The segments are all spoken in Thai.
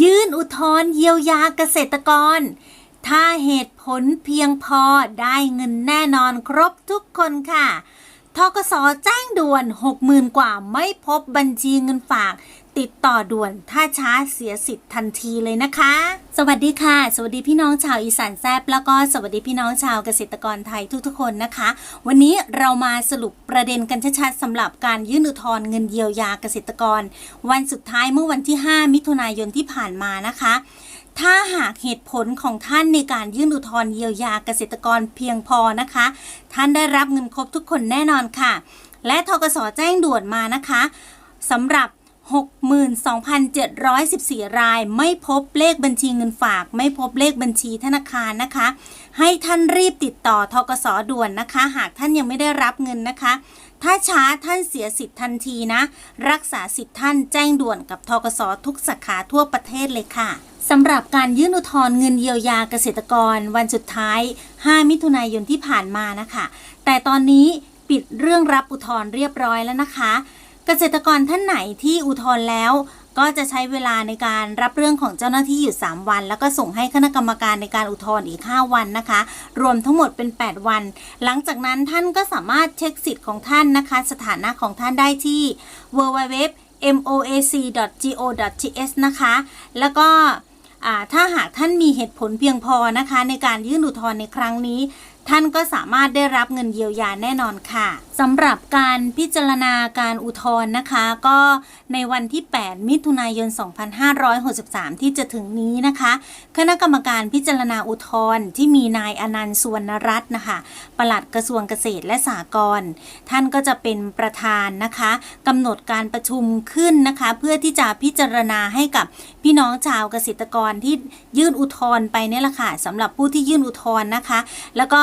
ยื่นอุทธร์เยียวยาเกษตรกร ถ้าเหตุผลเพียงพอได้เงินแน่นอนครบทุกคนค่ะ ทกสแจ้งด่วน 60,000 กว่าไม่พบบัญชีเงินฝาก ติดต่อด่วนถ้าช้าเสียสิทธิ์ทันทีเลยนะคะ สวัสดีค่ะ สวัสดีพี่น้องชาวอีสานแซบแล้วก็สวัสดีพี่น้องชาวเกษตรกรไทยทุกๆคนนะคะ วันนี้เรามาสรุปประเด็นกันชัดๆสำหรับการยื่นอุทธรณ์เงินเยียวยาเกษตรกร วันสุดท้ายเมื่อวันที่ 5 มิถุนายนที่ผ่านมานะคะ ถ้าหากเหตุผลของท่านในการยื่นอุทธรณ์เยียวยาเกษตรกรเพียงพอนะคะ ท่านได้รับเงินครบทุกคนแน่นอนค่ะ และทกสแจ้งด่วนมานะคะสำหรับ 62,714 ราย ไม่พบเลขบัญชีเงินฝาก ไม่พบเลขบัญชีธนาคารนะคะ ให้ท่านรีบติดต่อทกสด่วนนะคะ หากท่านยังไม่ได้รับเงินนะคะ ถ้าช้าท่านเสียสิทธิ์ทันทีนะ รักษาสิทธิ์ท่านแจ้งด่วนกับทกสทุกสาขาทั่วประเทศเลยค่ะสำหรับการยื่นอุทธรณ์เงินเยียวยาเกษตรกร วันสุดท้าย 5 มิถุนายนที่ผ่านมานะคะ แต่ตอนนี้ปิดเรื่องรับอุทธรณ์เรียบร้อยแล้วนะคะ เกษตรกรท่านไหนที่อุทธรณ์แล้ว ก็จะใช้เวลาในการรับเรื่องของเจ้าหน้าที่อยู่ 3 วัน แล้วก็ส่งให้คณะกรรมการในการอุทธรณ์อีก 5 วันนะคะ รวมทั้งหมดเป็น 8 วัน หลังจากนั้นท่านก็สามารถเช็คสิทธิ์ของท่านนะคะ สถานะของท่านได้ที่ www moac.go.th นะคะ แล้วก็ถ้าหากท่านมีเหตุผลเพียงพอนะคะ ในการยื่นอุทธรณ์ในครั้งนี้ ท่านก็สามารถได้รับเงินเยียวยาแน่นอนค่ะสำหรับการพิจารณาการอุทธรณ์นะคะ ก็ในวันที่ 8 มิถุนายน 2563 ที่จะถึงนี้นะคะ คณะกรรมการพิจารณาอุทธรณ์ที่มีนายอนันต์สุวรรณรัตน์นะคะปลัดกระทรวงเกษตรและสหกรณ์ท่านก็จะเป็นประธานนะคะกำหนดการประชุมขึ้นนะคะ เพื่อที่จะพิจารณาให้กับพี่น้องชาวเกษตรกรที่ยื่นอุทธรณ์ไปเนี่ยแหละค่ะสำหรับผู้ที่ยื่นอุทธรณ์นะคะ แล้วก็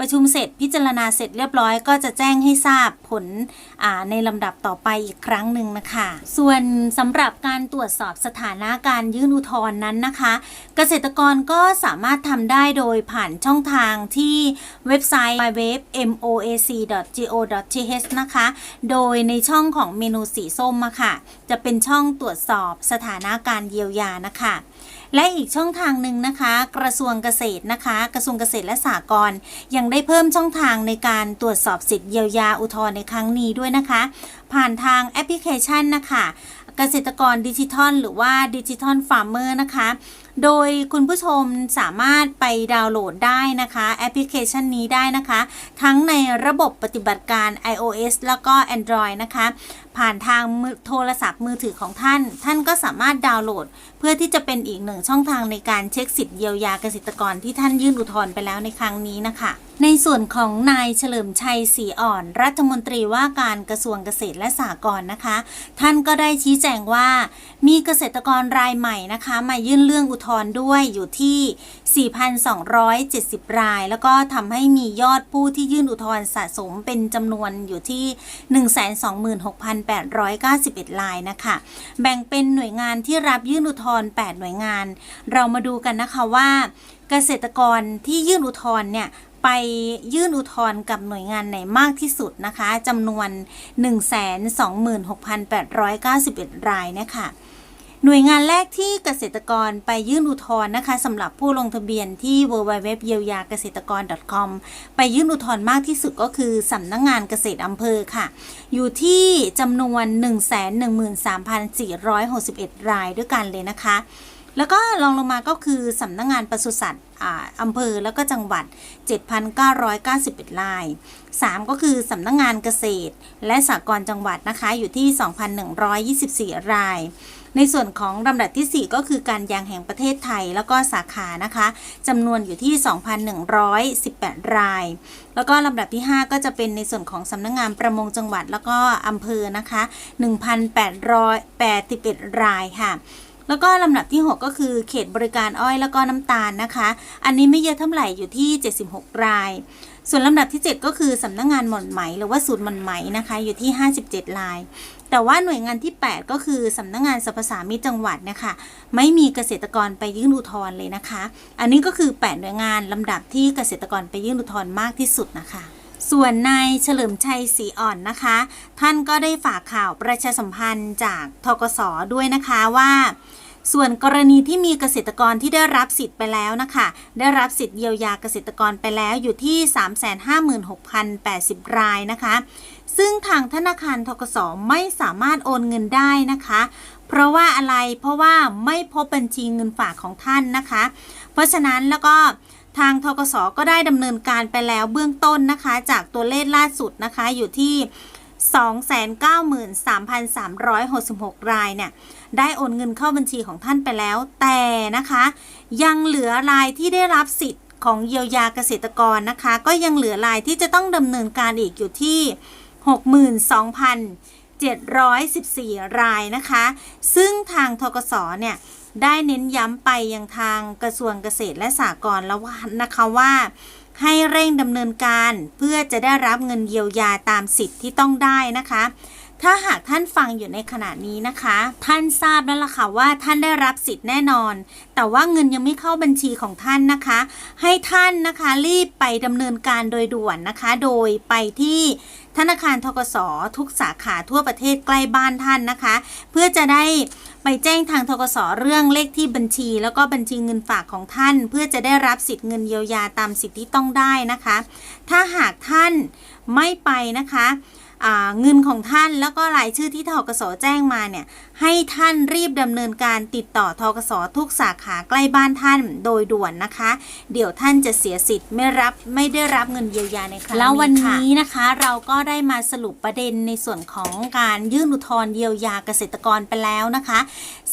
ประชุมเสร็จพิจารณาเสร็จเรียบร้อย ก็จะแจ้งให้ทราบผลในลำดับต่อไปอีกครั้งหนึ่งนะคะ ส่วนสำหรับการตรวจสอบสถานะการยื่นอุทธรณ์นั้นนะคะ เกษตรกรก็สามารถทำได้โดยผ่านช่องทางที่เว็บไซต์ moac.go.th นะคะ โดยในช่องของเมนูสีส้มะค่ะ จะเป็นช่องตรวจสอบสถานะการเยียวยานะคะ และอีกช่องทางหนึ่งนะคะ กระทรวงเกษตรนะคะ กระทรวงเกษตรและสหกรณ์ยังได้เพิ่มช่องทางในการตรวจสอบสิทธิเยียวยาอุทธรณ์ในครั้งนี้ด้วยนะคะ ผ่านทางแอปพลิเคชันนะคะ เกษตรกรดิจิทัล หรือว่าดิจิทัลฟาร์มเมอร์นะคะ โดยคุณผู้ชมสามารถไปดาวน์โหลดได้นะคะ แอปพลิเคชันนี้ได้นะคะ ทั้งในระบบปฏิบัติการ iOS แล้วก็ Android นะคะ ผ่านทางโทรศัพท์มือถือของท่าน ท่านก็สามารถดาวน์โหลด เพื่อที่จะเป็นอีกหนึ่งช่องทางในการเช็คสิทธิ์เยียวยาเกษตรกรที่ท่านยื่นอุทธรณ์ไปแล้วในครั้งนี้นะคะ ในส่วนของนายเฉลิมชัยศรีอ่อน รัฐมนตรีว่าการกระทรวงเกษตรและสหกรณ์นะคะ ท่านก็ได้ชี้แจงว่า มีเกษตรกรรายใหม่นะคะ มายื่นเรื่องอุทธรณ์ด้วยอยู่ที่ 4,270 ราย แล้วก็ทำให้มียอดผู้ที่ยื่นอุทธรณ์สะสมเป็นจำนวนอยู่ที่ 126,891 รายนะคะ แบ่งเป็นหน่วยงานที่รับยื่นอุทธรณ์8หน่วยงาน เรามาดูกันนะคะว่าเกษตรกรที่ยื่นอุทธรณ์เนี่ย ไปยื่นอุทธรณ์กับหน่วยงานไหนมากที่สุดนะคะจำนวน 126,891 รายนะคะหน่วยงานแรกที่เกษตรกรไปยื่นอุทธรณ์นะคะสำหรับผู้ลงทะเบียนที่ www เยียวยาเกษตรกร .com ไปยื่นอุทธรณ์มากที่สุดก็คือสำนักงงานเกษตรอำเภอค่ะ อยู่ที่จำนวน 113,461 รายด้วยกันเลยนะคะ แล้วก็รองลงมาก็คือสำนักงงานปศุสัตว์อำเภอแล้วก็จังหวัด 7,991ราย 3 ก็คือสำนักงงานเกษตร และสหกรณ์จังหวัดนะคะอยู่ที่ 2,124 ราย ในส่วนของลำดับที่ 4 ก็คือการยางแห่งประเทศไทยแล้วก็สาขานะคะจำนวนอยู่ที่ 2,118 ราย แล้วก็ลำดับที่ 5 ก็จะเป็นในส่วนของสำนักงงานประมงจังหวัดแล้วก็อำเภอนะคะ 1,881 รายค่ะ แล้วก็ลำดับที่ 6 ก็คือเขตบริการอ้อยแล้วก็น้ำตาลนะคะ อันนี้ไม่เยอะเท่าไหร่อยู่ที่ 76 ราย ส่วนลำดับที่ 7 ก็คือสำนักงงานหม่อนไหม หรือว่าศูนย์หม่อนไหมนะคะอยู่ที่ 57 ราย แต่ว่าหน่วยงานที่ 8 ก็คือสำนักงงานสรรพสามิตจังหวัดนะคะไม่มีเกษตรกรไปยื่นอุทธรณ์เลยนะคะ อันนี้ก็คือ 8 หน่วยงานลำดับที่เกษตรกรไปยื่นอุทธรณ์มากที่สุดนะคะ ส่วนนายเฉลิมชัยศรีอ่อนนะคะ ท่านก็ได้ฝากข่าวประชาสัมพันธ์จากทกสด้วยนะคะว่า ส่วนกรณีที่มีเกษตรกรที่ได้รับสิทธิ์ไปแล้วนะคะ ได้รับสิทธิ์เยียวยาเกษตรกรไปแล้วอยู่ที่ 356,080 รายนะคะ ซึ่งทางธนาคารทกสไม่สามารถโอนเงินได้นะคะ เพราะว่าอะไรเพราะว่าไม่พบบัญชีเงินฝากของท่านนะคะ เพราะฉะนั้นแล้วก็ ทางทกสก็ได้ดำเนินการไปแล้วเบื้องต้นนะคะ จากตัวเลขล่าสุดนะคะอยู่ที่293,366 รายเนี่ย ได้โอนเงินเข้าบัญชีของท่านไปแล้ว แต่นะคะ ยังเหลือรายที่ได้รับสิทธิ์ของเยียวยาเกษตรกรนะคะ ก็ยังเหลือรายที่จะต้องดำเนินการอีกอยู่ที่ 62,714 รายนะคะ ซึ่งทางทกสเนี่ย ได้เน้นย้ำไปยังทางกระทรวงเกษตรและสหกรณ์แล้วนะคะว่า ให้เร่งดำเนินการเพื่อจะได้รับเงินเยียวยาตามสิทธิ์ที่ต้องได้นะคะ ถ้าหากท่านฟังอยู่ในขณะนี้นะคะ ท่านทราบแล้วล่ะค่ะว่าท่านได้รับสิทธิ์แน่นอน แต่ว่าเงินยังไม่เข้าบัญชีของท่านนะคะ ให้ท่านนะคะรีบไปดำเนินการโดยด่วนนะคะ โดยไปที่ธนาคารทกสทุกสาขาทั่วประเทศใกล้บ้านท่านนะคะ เพื่อจะได้ ไปแจ้งทางทกสเรื่องเลขที่บัญชี แล้วก็บัญชีเงินฝากของท่าน เพื่อจะได้รับสิทธิ์เงินเยียวยาตามสิทธิ์ที่ต้องได้นะคะ ถ้าหากท่านไม่ไปนะคะ เงินของท่านแล้วก็รายชื่อที่ทกสแจ้งมาเนี่ยให้ท่านรีบดำเนินการติดต่อทกสทุกสาขาใกล้บ้านท่านโดยด่วนนะคะ เดี๋ยวท่านจะเสียสิทธิ์ไม่รับไม่ได้รับเงินเยียวยาในครั้งนี้แล้ววันนี้นะคะเราก็ได้มาสรุปประเด็นในส่วนของการยื่นอุทธรณ์เยียวยาเกษตรกรไปแล้วนะคะ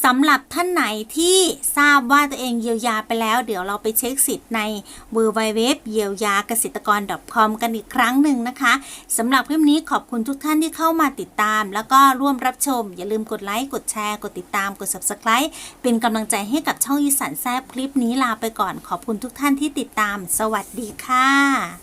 สำหรับท่านไหนที่ทราบว่าตัวเองเยียวยาไปแล้ว เดี๋ยวเราไปเช็คสิทธิ์ใน w w w เยียวยาเกษตรกร .com กันอีกครั้งหนึ่งนะคะสำหรับคลิปนี้ขอบคุณทุกท่านที่เข้ามาติดตาม แล้วก็ร่วมรับชม อย่าลืมกดไลค์ กดแชร์ กดติดตาม กด subscribe เป็นกำลังใจให้กับช่องอีสานแซบคลิปนี้ลาไปก่อน ขอบคุณทุกท่านที่ติดตาม สวัสดีค่ะ